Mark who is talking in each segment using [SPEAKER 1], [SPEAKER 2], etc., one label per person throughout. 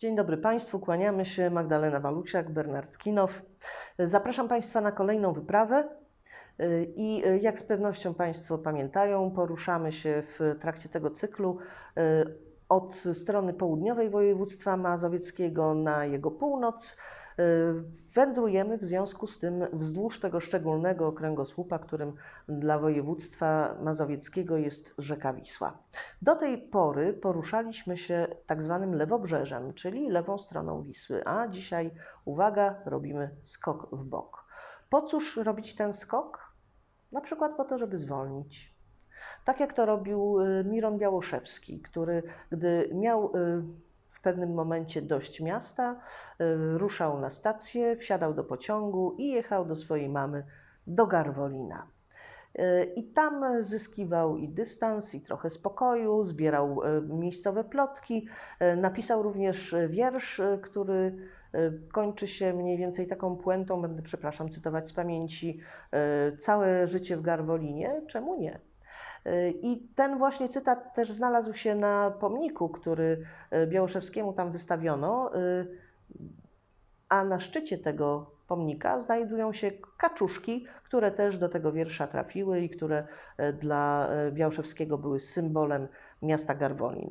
[SPEAKER 1] Dzień dobry Państwu, kłaniamy się. Magdalena Walusiak, Bernard Kinow. Zapraszam Państwa na kolejną wyprawę. I jak z pewnością Państwo pamiętają, poruszamy się w trakcie tego cyklu od strony południowej województwa mazowieckiego na jego północ. Wędrujemy w związku z tym wzdłuż tego szczególnego kręgosłupa, którym dla województwa mazowieckiego jest rzeka Wisła. Do tej pory poruszaliśmy się tak zwanym lewobrzeżem, czyli lewą stroną Wisły, a dzisiaj, uwaga, robimy skok w bok. Po cóż robić ten skok? Na przykład po to, żeby zwolnić. Tak jak to robił y, Miron Białoszewski, który gdy miał y, w pewnym momencie dość miasta, y, ruszał na stację, wsiadał do pociągu i jechał do swojej mamy do Garwolina. I tam zyskiwał i dystans, i trochę spokoju, zbierał miejscowe plotki. Napisał również wiersz, który kończy się mniej więcej taką puentą, będę, przepraszam, cytować z pamięci, całe życie w Garwolinie, czemu nie? I ten właśnie cytat też znalazł się na pomniku, który Białoszewskiemu tam wystawiono, a na szczycie tego pomnika znajdują się kaczuszki, które też do tego wiersza trafiły i które dla Białoszewskiego były symbolem miasta Garwolin.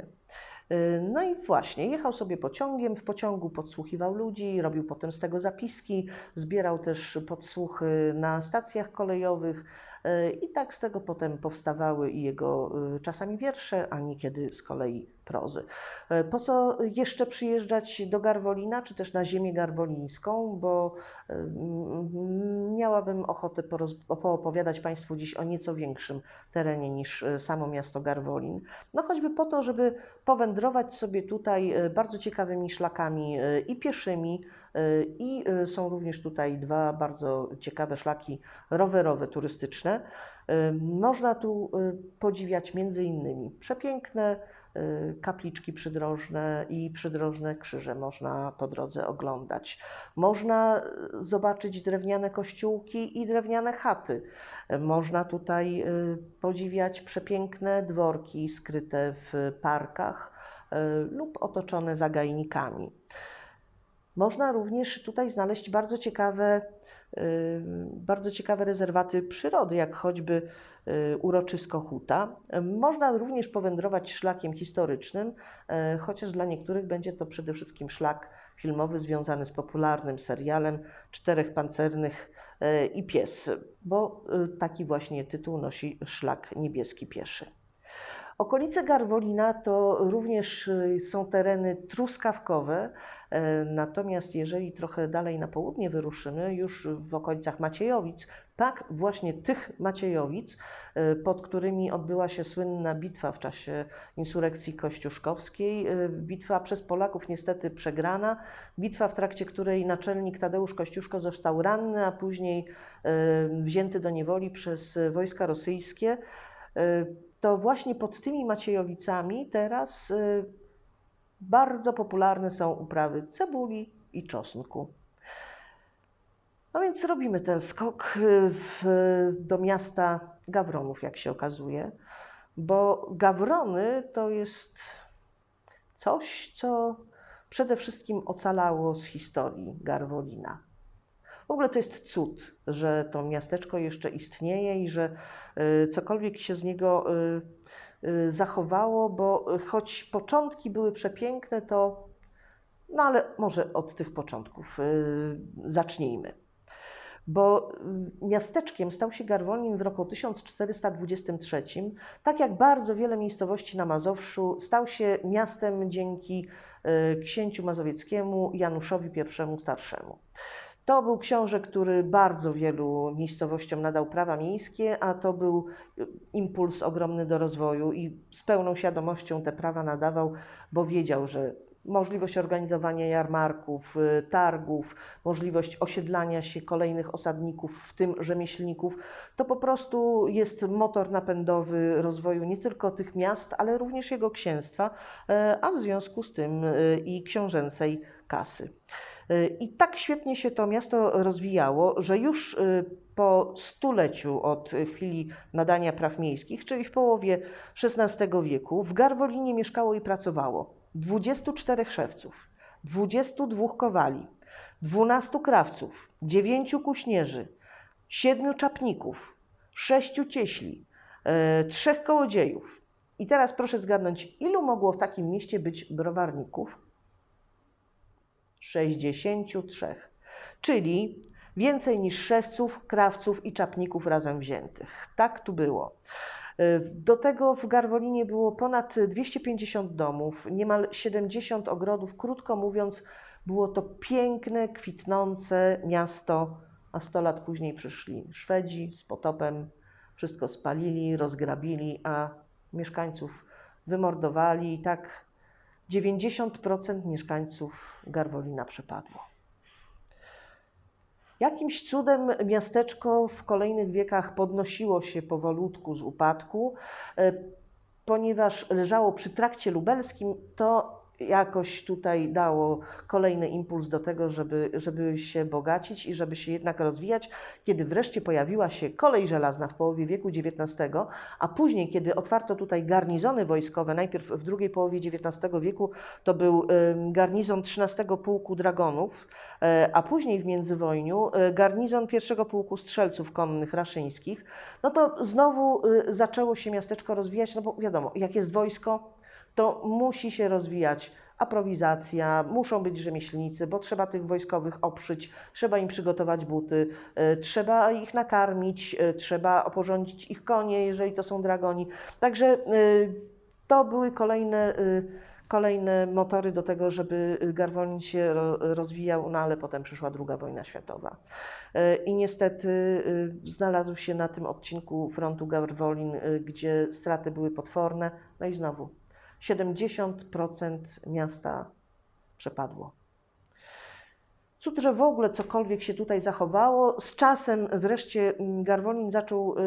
[SPEAKER 1] No i właśnie, jechał sobie pociągiem, w pociągu podsłuchiwał ludzi, robił potem z tego zapiski, zbierał też podsłuchy na stacjach kolejowych, i tak z tego potem powstawały i jego y, czasami wiersze, a niekiedy z kolei prozy. E, po co jeszcze przyjeżdżać do Garwolina, czy też na ziemię garwolińską, bo miałabym ochotę poopowiadać Państwu dziś o nieco większym terenie niż e, samo miasto Garwolin. No choćby po to, żeby powędrować sobie tutaj e, bardzo ciekawymi szlakami i pieszymi, i są również tutaj dwa bardzo ciekawe szlaki rowerowe, turystyczne. Można tu podziwiać między innymi przepiękne kapliczki przydrożne i przydrożne krzyże można po drodze oglądać. Można zobaczyć drewniane kościółki i drewniane chaty. Można tutaj podziwiać przepiękne dworki skryte w parkach lub otoczone zagajnikami. Można również tutaj znaleźć bardzo ciekawe, bardzo ciekawe rezerwaty przyrody, jak choćby y, uroczysko Huta. Można również powędrować szlakiem historycznym, e, chociaż dla niektórych będzie to przede wszystkim szlak filmowy związany z popularnym serialem Czterech Pancernych i Pies, bo y, taki właśnie tytuł nosi szlak niebieski pieszy. Okolice Garwolina to również y, są tereny truskawkowe, e, natomiast jeżeli trochę dalej na południe wyruszymy, już w okolicach Maciejowic, tak właśnie tych Maciejowic, e, pod którymi odbyła się słynna bitwa w czasie insurekcji kościuszkowskiej, e, bitwa przez Polaków niestety przegrana, bitwa w trakcie której naczelnik Tadeusz Kościuszko został ranny, a później wzięty do niewoli przez wojska rosyjskie to właśnie pod tymi Maciejowicami teraz y, bardzo popularne są uprawy cebuli i czosnku. No więc robimy ten skok y, w, do miasta Gawronów, jak się okazuje, bo Gawrony to jest coś, co przede wszystkim ocalało z historii Garwolina. W ogóle to jest cud, że to miasteczko jeszcze istnieje i że y, cokolwiek się z niego y, y, zachowało, bo choć początki były przepiękne, to no ale może od tych początków zacznijmy. Bo miasteczkiem stał się Garwolin w roku 1423, tak jak bardzo wiele miejscowości na Mazowszu stał się miastem dzięki księciu mazowieckiemu Januszowi I Starszemu. To był książę, który bardzo wielu miejscowościom nadał prawa miejskie, a to był impuls ogromny do rozwoju i z pełną świadomością te prawa nadawał, bo wiedział, że możliwość organizowania jarmarków, y, targów, możliwość osiedlania się kolejnych osadników, w tym rzemieślników, to po prostu jest motor napędowy rozwoju nie tylko tych miast, ale również jego księstwa, e, a w związku z tym y, i książęcej kasy. I tak świetnie się to miasto rozwijało, że już y, po stuleciu od chwili nadania praw miejskich, czyli w połowie XVI wieku, w Garwolinie mieszkało i pracowało 24 szewców, 22 kowali, 12 krawców, 9 kuśnierzy, 7 czapników, 6 cieśli, e, 3 kołodziejów. I teraz proszę zgadnąć, ilu mogło w takim mieście być browarników? 63. Czyli więcej niż szewców, krawców i czapników razem wziętych. Tak tu było. Do tego w Garwolinie było ponad 250 domów, niemal 70 ogrodów. Krótko mówiąc, było to piękne, kwitnące miasto, a 100 lat później przyszli Szwedzi z potopem, wszystko spalili, rozgrabili, a mieszkańców wymordowali i tak 90% mieszkańców Garwolina przepadło. Jakimś cudem miasteczko w kolejnych wiekach podnosiło się powolutku z upadku, e, ponieważ leżało przy trakcie lubelskim, to jakoś tutaj dało kolejny impuls do tego, żeby, żeby się bogacić i żeby się jednak rozwijać, kiedy wreszcie pojawiła się kolej żelazna w połowie wieku XIX, a później, kiedy otwarto tutaj garnizony wojskowe, najpierw w drugiej połowie XIX wieku to był garnizon 13 Pułku Dragonów, e, a później w międzywojniu e, garnizon pierwszego Pułku Strzelców Konnych Raszyńskich, no to znowu y, zaczęło się miasteczko rozwijać, no bo wiadomo, jak jest wojsko, to musi się rozwijać aprowizacja, muszą być rzemieślnicy, bo trzeba tych wojskowych oprzyć, trzeba im przygotować buty, y, trzeba ich nakarmić, y, trzeba oporządzić ich konie, jeżeli to są dragoni. Także y, to były kolejne, kolejne motory do tego, żeby Garwolin się ro- rozwijał, no ale potem przyszła druga wojna światowa. I niestety znalazł się na tym odcinku frontu Garwolin, gdzie straty były potworne. No i znowu 70% miasta przepadło. Cud, że w ogóle cokolwiek się tutaj zachowało. Z czasem wreszcie mm, Garwolin zaczął y,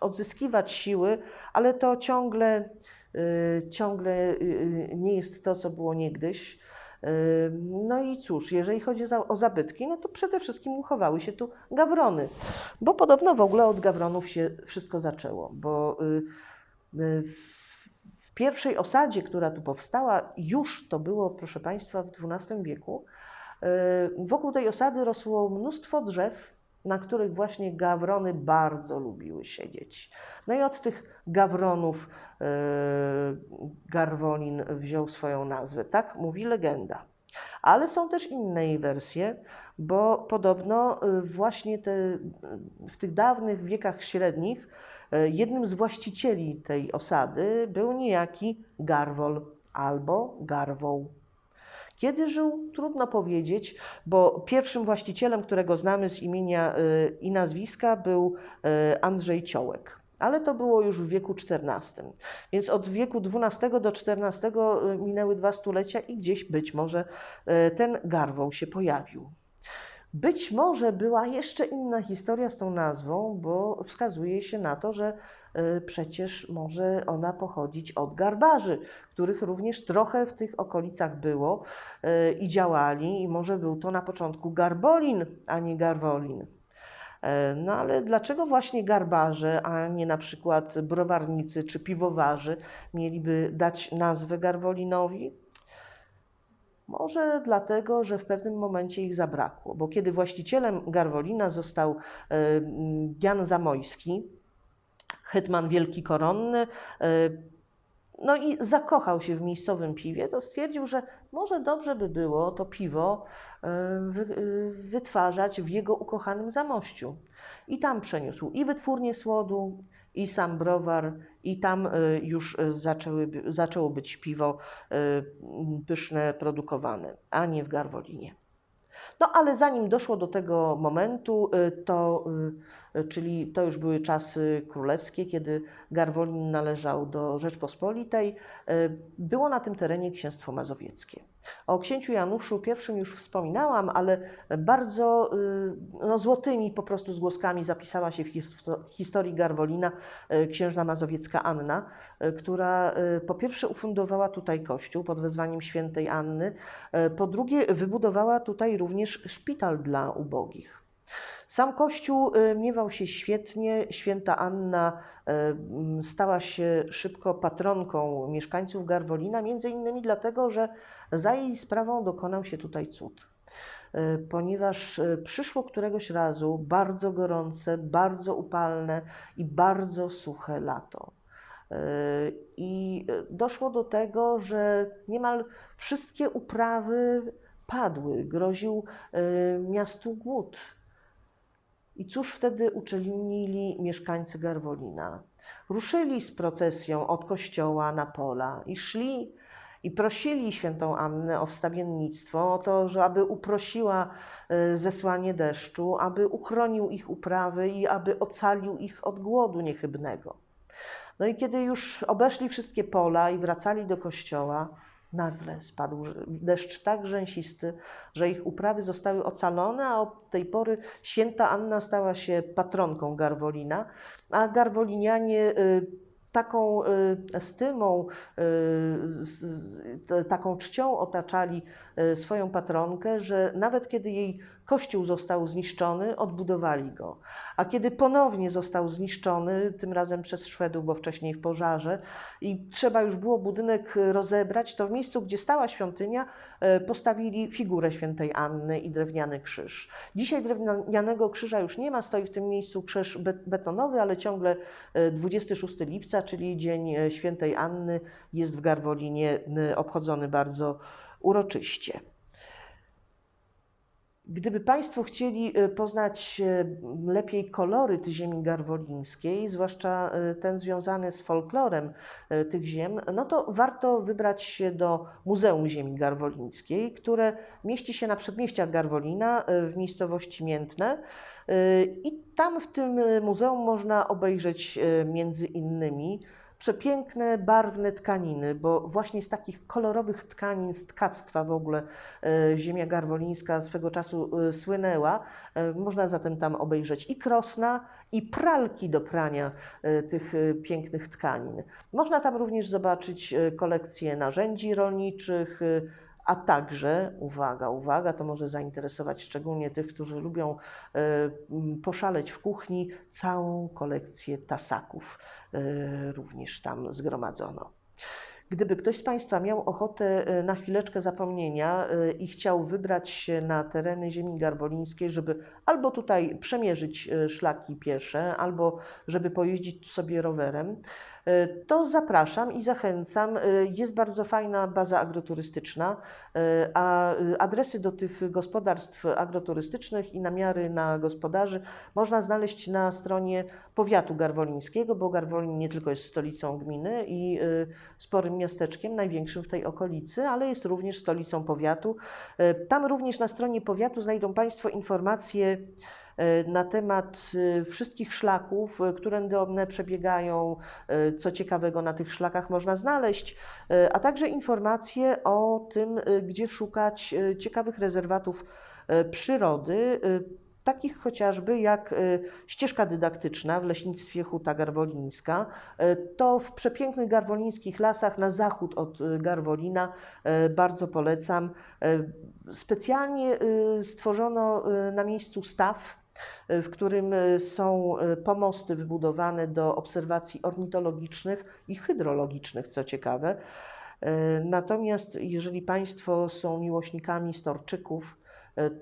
[SPEAKER 1] odzyskiwać siły, ale to ciągle, y, ciągle y, nie jest to, co było niegdyś. No i cóż, jeżeli chodzi o zabytki, no to przede wszystkim uchowały się tu gawrony, bo podobno w ogóle od gawronów się wszystko zaczęło, bo pierwszej osadzie, która tu powstała, już to było, proszę Państwa, w XII wieku, y, wokół tej osady rosło mnóstwo drzew, na których właśnie gawrony bardzo lubiły siedzieć. No i od tych gawronów y, Garwolin wziął swoją nazwę. Tak mówi legenda. Ale są też inne jej wersje, bo podobno y, właśnie te, w tych dawnych wiekach średnich jednym z właścicieli tej osady był niejaki Garwol albo Garwoł. Kiedy żył, trudno powiedzieć, bo pierwszym właścicielem, którego znamy z imienia y, i nazwiska, był y, Andrzej Ciołek. Ale to było już w wieku XIV. Więc od wieku XII do XIV minęły dwa stulecia i gdzieś być może ten garwoł się pojawił. Być może była jeszcze inna historia z tą nazwą, bo wskazuje się na to, że y, przecież może ona pochodzić od garbarzy, których również trochę w tych okolicach było y, i działali, i może był to na początku Garbolin, a nie Garwolin. E, No ale dlaczego właśnie garbarze, a nie na przykład browarnicy czy piwowarzy mieliby dać nazwę Garwolinowi? Może dlatego, że w pewnym momencie ich zabrakło, bo kiedy właścicielem Garwolina został e, Jan Zamojski, hetman wielki koronny, e, no i zakochał się w miejscowym piwie, to stwierdził, że może dobrze by było to piwo e, e, wytwarzać w jego ukochanym Zamościu. I tam przeniósł i wytwórnię słodu, i sam browar, i tam e, już zaczęły, zaczęło być piwo pyszne produkowane, a nie w Garwolinie. No ale zanim doszło do tego momentu, to, czyli to już były czasy królewskie, kiedy Garwolin należał do Rzeczpospolitej, y, było na tym terenie księstwo mazowieckie. O księciu Januszu I już wspominałam, ale bardzo y, no, złotymi po prostu zgłoskami zapisała się w histo- historii Garwolina księżna mazowiecka Anna, która po pierwsze ufundowała tutaj kościół pod wezwaniem świętej Anny, E, Po drugie, wybudowała tutaj również szpital dla ubogich. Sam kościół y, miewał się świetnie. Święta Anna y, stała się szybko patronką mieszkańców Garwolina, między innymi dlatego, że za jej sprawą dokonał się tutaj cud. Y, Ponieważ przyszło któregoś razu bardzo gorące, bardzo upalne i bardzo suche lato. I doszło do tego, że niemal wszystkie uprawy padły, groził miastu głód. I cóż wtedy uczynili mieszkańcy Garwolina? Ruszyli z procesją od kościoła na pola i szli i prosili świętą Annę o wstawiennictwo, o to, że aby uprosiła y, zesłanie deszczu, aby uchronił ich uprawy i aby ocalił ich od głodu niechybnego. No i kiedy już obeszli wszystkie pola i wracali do kościoła, nagle spadł deszcz tak rzęsisty, że ich uprawy zostały ocalone, a od tej pory święta Anna stała się patronką Garwolina, a garwolinianie y, taką y, estymą, y, taką czcią otaczali swoją patronkę, że nawet kiedy jej kościół został zniszczony, odbudowali go. A kiedy ponownie został zniszczony, tym razem przez Szwedów, bo wcześniej w pożarze, i trzeba już było budynek rozebrać, to w miejscu, gdzie stała świątynia, e, postawili figurę świętej Anny i drewniany krzyż. Dzisiaj drewnianego krzyża już nie ma, stoi w tym miejscu krzyż be- betonowy, ale ciągle e, 26 lipca, czyli Dzień e, Świętej Anny, jest w Garwolinie e, obchodzony bardzo uroczyście. Gdyby Państwo chcieli e, poznać e, lepiej koloryt ziemi garwolińskiej, zwłaszcza e, ten związany z folklorem tych ziem, no to warto wybrać się do Muzeum Ziemi Garwolińskiej, które mieści się na przedmieściach Garwolina w miejscowości Miętne. I tam w tym muzeum można obejrzeć między innymi przepiękne, barwne tkaniny, bo właśnie z takich kolorowych tkanin, z tkactwa w ogóle e, ziemia garwolińska swego czasu e, słynęła. E, Można zatem tam obejrzeć i krosna, i pralki do prania tych pięknych tkanin. Można tam również zobaczyć kolekcję narzędzi rolniczych, a także, uwaga, uwaga, to może zainteresować szczególnie tych, którzy lubią m, poszaleć w kuchni, całą kolekcję tasaków e, również tam zgromadzono. Gdyby ktoś z Państwa miał ochotę e, na chwileczkę zapomnienia i chciał wybrać się na tereny ziemi garbolińskiej, żeby albo tutaj przemierzyć szlaki piesze, albo żeby pojeździć sobie rowerem, to zapraszam i zachęcam. E, Jest bardzo fajna baza agroturystyczna, e, a adresy do tych gospodarstw agroturystycznych i namiary na gospodarzy można znaleźć na stronie powiatu garwolińskiego, bo Garwolin nie tylko jest stolicą gminy i y, sporym miasteczkiem, największym w tej okolicy, ale jest również stolicą powiatu. Tam również na stronie powiatu znajdą Państwo informacje na temat e, wszystkich szlaków, e, którędy one przebiegają, e, co ciekawego na tych szlakach można znaleźć, e, a także informacje o tym, e, gdzie szukać e, ciekawych rezerwatów e, przyrody, e, takich chociażby jak e, ścieżka dydaktyczna w leśnictwie Huta Garwolińska. E, To w przepięknych garwolińskich lasach na zachód od e, Garwolina e, bardzo polecam. E, Specjalnie e, stworzono e, na miejscu staw, e, w którym e, są e, pomosty wybudowane do obserwacji ornitologicznych i hydrologicznych, co ciekawe. E, Natomiast jeżeli Państwo są miłośnikami storczyków, e,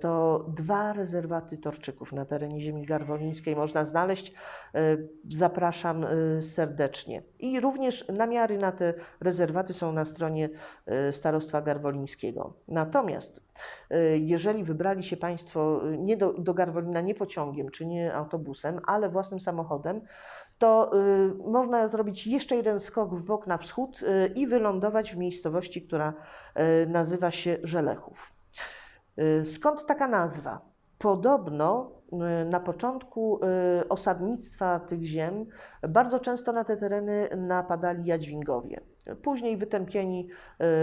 [SPEAKER 1] to dwa rezerwaty torczyków na terenie ziemi garwolińskiej można znaleźć. E, Zapraszam e, serdecznie. I również namiary na te rezerwaty są na stronie e, Starostwa Garwolińskiego. Natomiast jeżeli wybrali się Państwo nie do, do Garwolina nie pociągiem czy nie autobusem, ale własnym samochodem, to y, można zrobić jeszcze jeden skok w bok na wschód y, i wylądować w miejscowości, która y, nazywa się Żelechów. Y, Skąd taka nazwa? Podobno y, na początku y, osadnictwa tych ziem bardzo często na te tereny napadali jadźwingowie, później wytępieni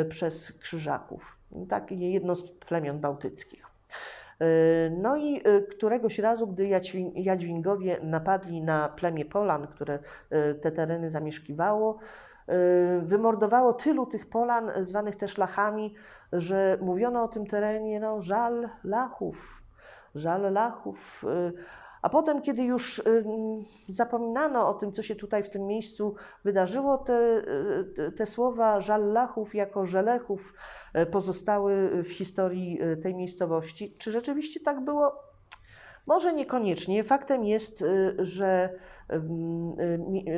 [SPEAKER 1] przez krzyżaków, takie jedno z plemion bałtyckich. No i któregoś razu, gdy Jadźwin- Jadźwingowie napadli na plemię Polan, które te tereny zamieszkiwało, wymordowało tylu tych Polan, y, zwanych też Lachami, że mówiono o tym terenie, no żal Lachów. Żallachów. y, A potem, kiedy już ym, zapominano o tym, co się tutaj w tym miejscu wydarzyło, te, y, te- słowa Żallachów jako Żelechów y, pozostały w historii y, tej miejscowości. Czy rzeczywiście tak było? Może niekoniecznie. Faktem jest, y, że y,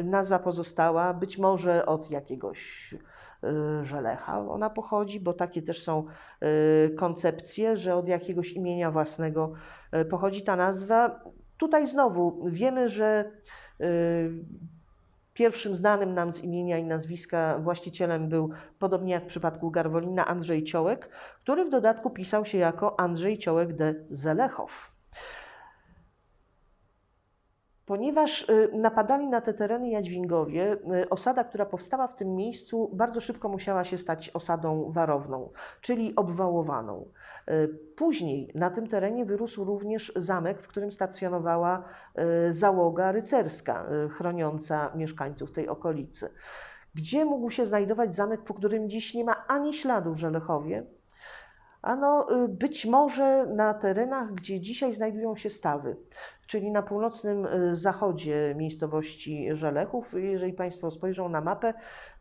[SPEAKER 1] nazwa pozostała być może od jakiegoś y, Żelecha ona pochodzi, bo takie też są y, koncepcje, że od jakiegoś imienia własnego y, pochodzi ta nazwa. Tutaj znowu wiemy, że pierwszym znanym nam z imienia i nazwiska właścicielem był, podobnie jak w przypadku Garwolina, Andrzej Ciołek, który w dodatku pisał się jako Andrzej Ciołek de Zelechow. Ponieważ y, napadali na te tereny Jadźwingowie, y, osada, która powstała w tym miejscu, bardzo szybko musiała się stać osadą warowną, czyli obwałowaną. Y, Później na tym terenie wyrósł również zamek, w którym stacjonowała załoga rycerska chroniąca mieszkańców tej okolicy. Gdzie mógł się znajdować zamek, po którym dziś nie ma ani śladu w Żelechowie? Ano, y, być może na terenach, gdzie dzisiaj znajdują się stawy, czyli na północnym y, zachodzie miejscowości Żelechów. Jeżeli Państwo spojrzą na mapę,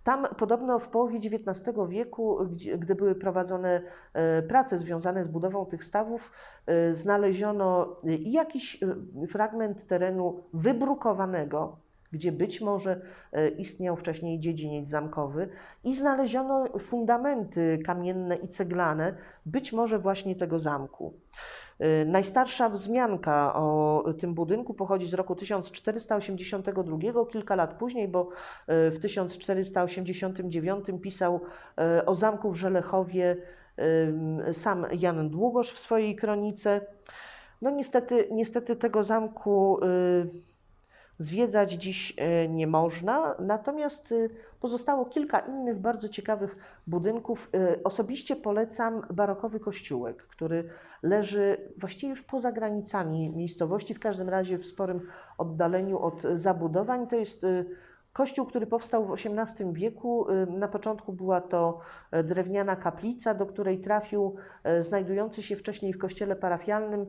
[SPEAKER 1] tam podobno w połowie XIX wieku, gdy były prowadzone e, prace związane z budową tych stawów, znaleziono y, jakiś y, fragment terenu wybrukowanego, gdzie być może e, istniał wcześniej dziedziniec zamkowy i znaleziono fundamenty kamienne i ceglane, być może właśnie tego zamku. E, Najstarsza wzmianka o tym budynku pochodzi z roku 1482, kilka lat później, bo e, w 1489 pisał o zamku w Żelechowie sam Jan Długosz w swojej kronice. No niestety, niestety tego zamku zwiedzać dziś e, nie można, natomiast y, pozostało kilka innych bardzo ciekawych budynków. E, Osobiście polecam barokowy kościółek, który leży właściwie już poza granicami miejscowości, w każdym razie w sporym oddaleniu od zabudowań. To jest kościół, który powstał w XVIII wieku. Y, Na początku była to e, drewniana kaplica, do której trafił e, znajdujący się wcześniej w kościele parafialnym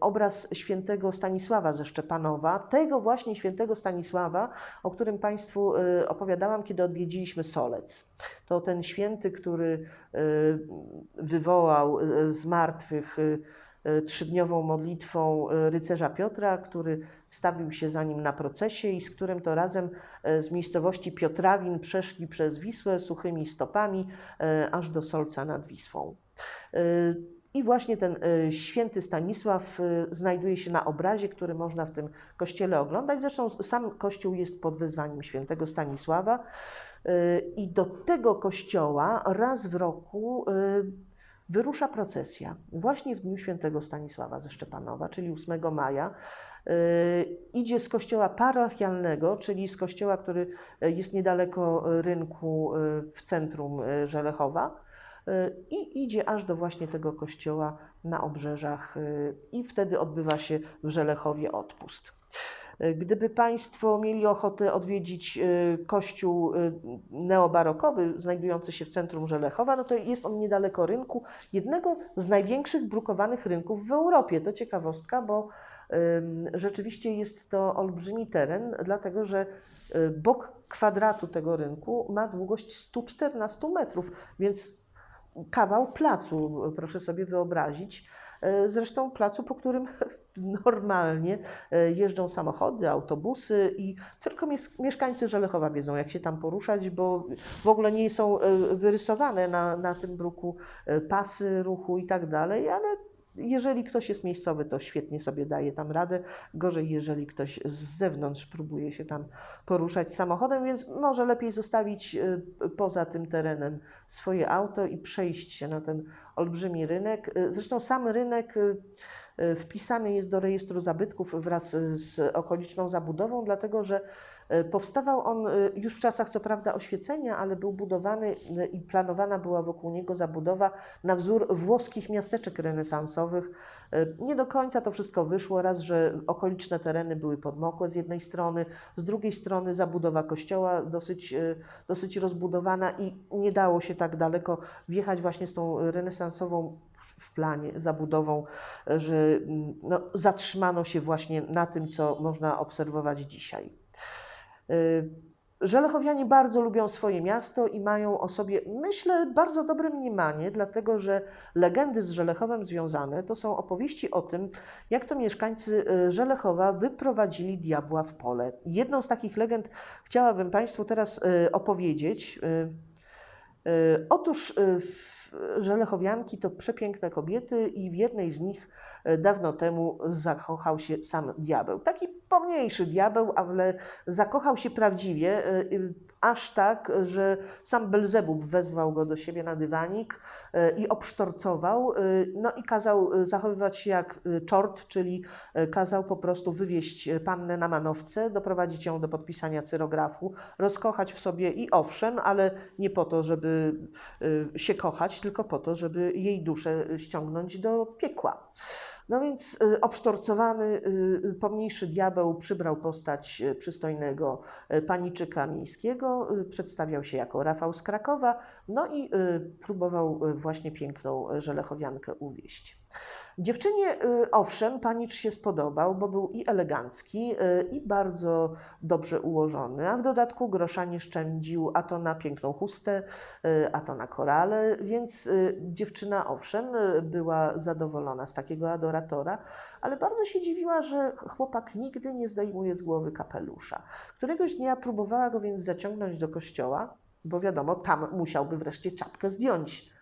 [SPEAKER 1] obraz świętego Stanisława ze Szczepanowa, tego właśnie świętego Stanisława, o którym Państwu opowiadałam, kiedy odwiedziliśmy Solec. To ten święty, który wywołał z martwych trzydniową modlitwą rycerza Piotra, który wstawił się za nim na procesie i z którym to razem e, z miejscowości Piotrawin przeszli przez Wisłę suchymi stopami e, aż do Solca nad Wisłą. E, I właśnie ten święty Stanisław znajduje się na obrazie, który można w tym kościele oglądać. Zresztą sam kościół jest pod wezwaniem świętego Stanisława. I do tego kościoła raz w roku wyrusza procesja. Właśnie w dniu świętego Stanisława ze Szczepanowa, czyli 8 maja. Y, Idzie z kościoła parafialnego, czyli z kościoła, który y, jest niedaleko rynku y, w centrum y, Żelechowa i idzie aż do właśnie tego kościoła na obrzeżach i wtedy odbywa się w Żelechowie odpust. Gdyby Państwo mieli ochotę odwiedzić kościół neobarokowy znajdujący się w centrum Żelechowa, no to jest on niedaleko rynku, jednego z największych brukowanych rynków w Europie. To ciekawostka, bo rzeczywiście jest to olbrzymi teren, dlatego że y, bok kwadratu tego rynku ma długość 114 metrów, więc kawał placu, proszę sobie wyobrazić. E, Zresztą placu, po którym normalnie e, jeżdżą samochody, autobusy i tylko mies- mieszkańcy Żelechowa wiedzą, jak się tam poruszać, bo w ogóle nie są wyrysowane na, na tym bruku pasy ruchu i tak dalej, ale jeżeli ktoś jest miejscowy, to świetnie sobie daje tam radę. Gorzej, jeżeli ktoś z zewnątrz próbuje się tam poruszać samochodem, więc może lepiej zostawić e, poza tym terenem swoje auto i przejść się na ten olbrzymi rynek. E, Zresztą sam rynek e, wpisany jest do rejestru zabytków wraz z okoliczną zabudową, dlatego że powstawał on e, już w czasach co prawda oświecenia, ale był budowany e, i planowana była wokół niego zabudowa na wzór włoskich miasteczek renesansowych. E, Nie do końca to wszystko wyszło, raz, że okoliczne tereny były podmokłe z jednej strony, z drugiej strony zabudowa kościoła dosyć, e, dosyć rozbudowana i nie dało się tak daleko wjechać właśnie z tą renesansową w planie, zabudową, że mm, no, zatrzymano się właśnie na tym, co można obserwować dzisiaj. Y, Żelechowianie bardzo lubią swoje miasto i mają o sobie, myślę, bardzo dobre mniemanie, dlatego że legendy z Żelechowem związane to są opowieści o tym, jak to mieszkańcy y, Żelechowa wyprowadzili diabła w pole. Jedną z takich legend chciałabym Państwu teraz y, opowiedzieć. Otóż w- Żelechowianki to przepiękne kobiety i w jednej z nich y, dawno temu zakochał się sam diabeł. Taki pomniejszy diabeł, ale zakochał się prawdziwie, y, aż tak, że sam Belzebub wezwał go do siebie na dywanik y, i obsztorcował, y, no i kazał y, zachowywać się jak czort, czyli kazał po prostu wywieźć pannę na manowce, doprowadzić ją do podpisania cyrografu, rozkochać w sobie i owszem, ale nie po to, żeby się kochać, tylko po to, żeby jej duszę ściągnąć do piekła. No więc y, obsztorcowany y, y, pomniejszy diabeł przybrał postać przystojnego paniczyka miejskiego, przedstawiał się jako Rafał z Krakowa, no i próbował właśnie piękną żelechowiankę uwieść. Dziewczynie, y, owszem, panicz się spodobał, bo był i elegancki, y, i bardzo dobrze ułożony, a w dodatku grosza nie szczędził, a to na piękną chustę, y, a to na korale, więc dziewczyna, owszem, była zadowolona z takiego adoratora, ale bardzo się dziwiła, że chłopak nigdy nie zdejmuje z głowy kapelusza. Któregoś dnia próbowała go więc zaciągnąć do kościoła, bo wiadomo, tam musiałby wreszcie czapkę zdjąć.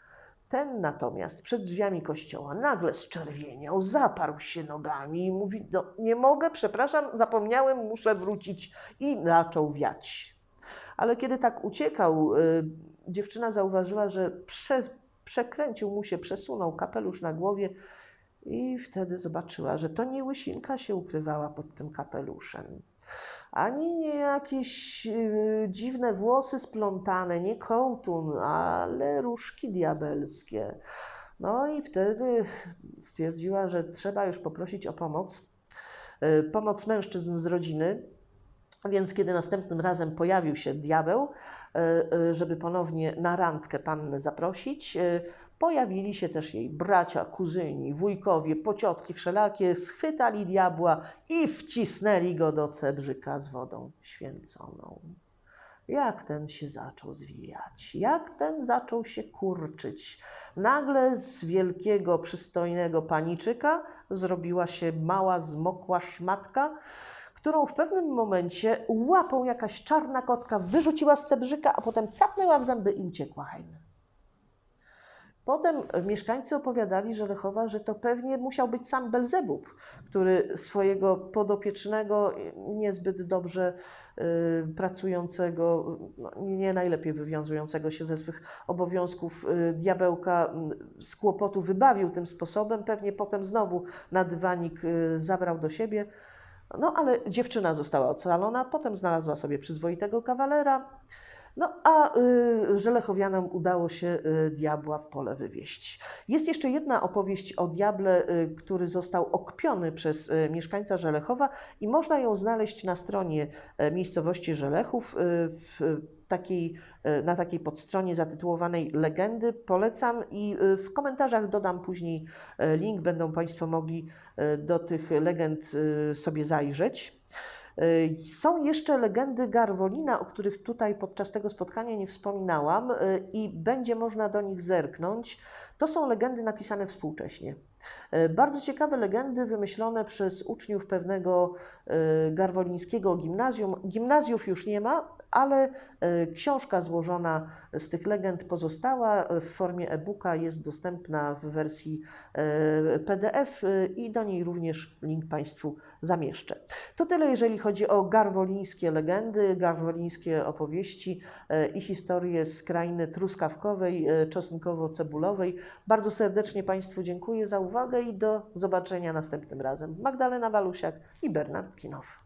[SPEAKER 1] Ten natomiast przed drzwiami kościoła nagle zczerwieniał, zaparł się nogami i mówi: No, nie mogę, przepraszam, zapomniałem, muszę wrócić. I zaczął wiać. Ale kiedy tak uciekał, y, dziewczyna zauważyła, że prze, przekręcił mu się, przesunął kapelusz na głowie i wtedy zobaczyła, że to nie łysinka się ukrywała pod tym kapeluszem. Ani nie jakieś y, dziwne włosy splątane, nie kołtun, ale różki diabelskie. No i wtedy stwierdziła, że trzeba już poprosić o pomoc. Y, Pomoc mężczyzn z rodziny, więc kiedy następnym razem pojawił się diabeł, y, żeby ponownie na randkę pannę zaprosić, pojawili się też jej bracia, kuzyni, wujkowie, pociotki wszelakie, schwytali diabła i wcisnęli go do cebrzyka z wodą święconą. Jak ten się zaczął zwijać, jak ten zaczął się kurczyć. Nagle z wielkiego, przystojnego paniczyka zrobiła się mała, zmokła szmatka, którą w pewnym momencie łapą jakaś czarna kotka wyrzuciła z cebrzyka, a potem capnęła w zęby i uciekła hen. Potem mieszkańcy opowiadali Żelechowa, że to pewnie musiał być sam Belzebub, który swojego podopiecznego, niezbyt dobrze y, pracującego, no, nie najlepiej wywiązującego się ze swych obowiązków y, diabełka y, z kłopotu wybawił tym sposobem. Pewnie potem znowu na dywanik zabrał do siebie. No ale dziewczyna została ocalona, potem znalazła sobie przyzwoitego kawalera. No a y, Żelechowianom udało się y, diabła w pole wywieźć. Jest jeszcze jedna opowieść o diable, y, który został okpiony przez mieszkańca Żelechowa i można ją znaleźć na stronie e, miejscowości Żelechów w takiej, na takiej podstronie zatytułowanej Legendy. Polecam i w komentarzach dodam później e, link, będą Państwo mogli e, do tych legend sobie zajrzeć. Y, Są jeszcze legendy Garwolina, o których tutaj podczas tego spotkania nie wspominałam y, i będzie można do nich zerknąć. To są legendy napisane współcześnie. Y, Bardzo ciekawe legendy wymyślone przez uczniów pewnego garwolińskiego gimnazjum. Gimnazjów już nie ma, ale książka złożona z tych legend pozostała w formie e-booka, jest dostępna w wersji PDF i do niej również link Państwu zamieszczę. To tyle, jeżeli chodzi o garwolińskie legendy, garwolińskie opowieści e, i historie z krainy truskawkowej, e, czosnkowo-cebulowej. Bardzo serdecznie Państwu dziękuję za uwagę i do zobaczenia następnym razem. Magdalena Walusiak i Bernard Kinow.